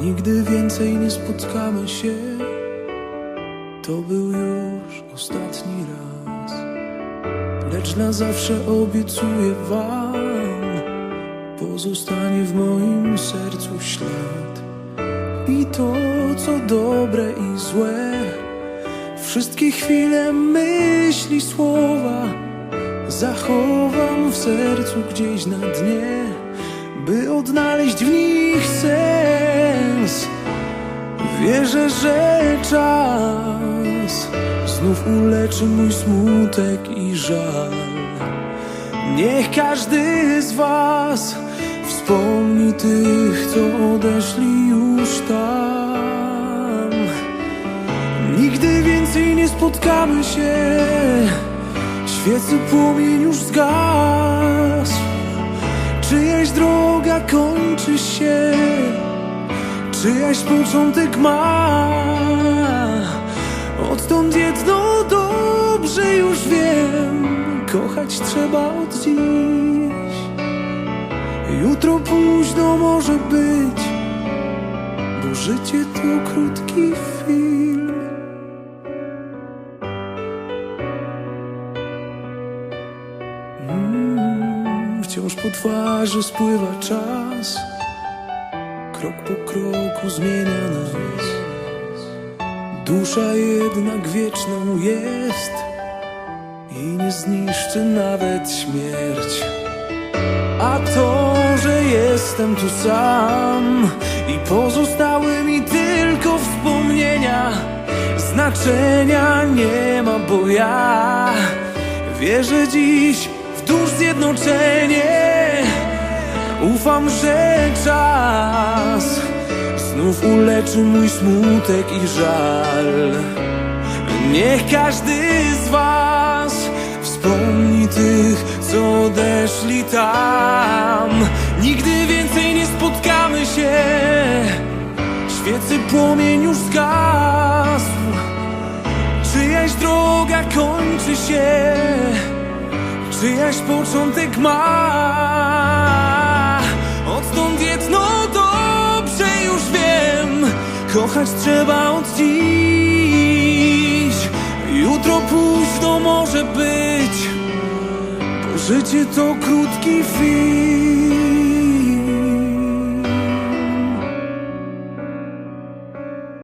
Nigdy więcej nie spotkamy się. To był już ostatni raz. Lecz na zawsze obiecuję wam, pozostanie w moim sercu ślad. I to, co dobre i złe, wszystkie chwile, myśli, słowa zachowam w sercu gdzieś na dnie, by odnaleźć w nich sens. Wierzę, że czas znów uleczy mój smutek i żal. Niech każdy z Was wspomni tych, co odeszli już tam. Nigdy więcej nie spotkamy się. Świecy płomień już zgasł. Czyjaś początek ma. Odtąd jedno dobrze już wiem. Kochać trzeba od dziś. Jutro późno może być, bo życie to krótki film. Mm, wciąż po twarzy spływa czas, krok po kroku zmienia nas. Dusza jednak wieczną jest i nie zniszczy nawet śmierć. A to, że jestem tu sam i pozostały mi tylko wspomnienia, znaczenia nie ma, bo ja wierzę dziś w dusz zjednoczenie. Ufam, że czas znów uleczy mój smutek i żal. Niech każdy z Was wspomni tych, co odeszli tam. Nigdy więcej nie spotkamy się. Świecy płomień już zgasł. Czyjaś droga kończy się. Czyjaś początek ma. Odtąd jedno dobrze już wiem. Kochać trzeba od dziś. Jutro późno może być, bo życie to krótki film.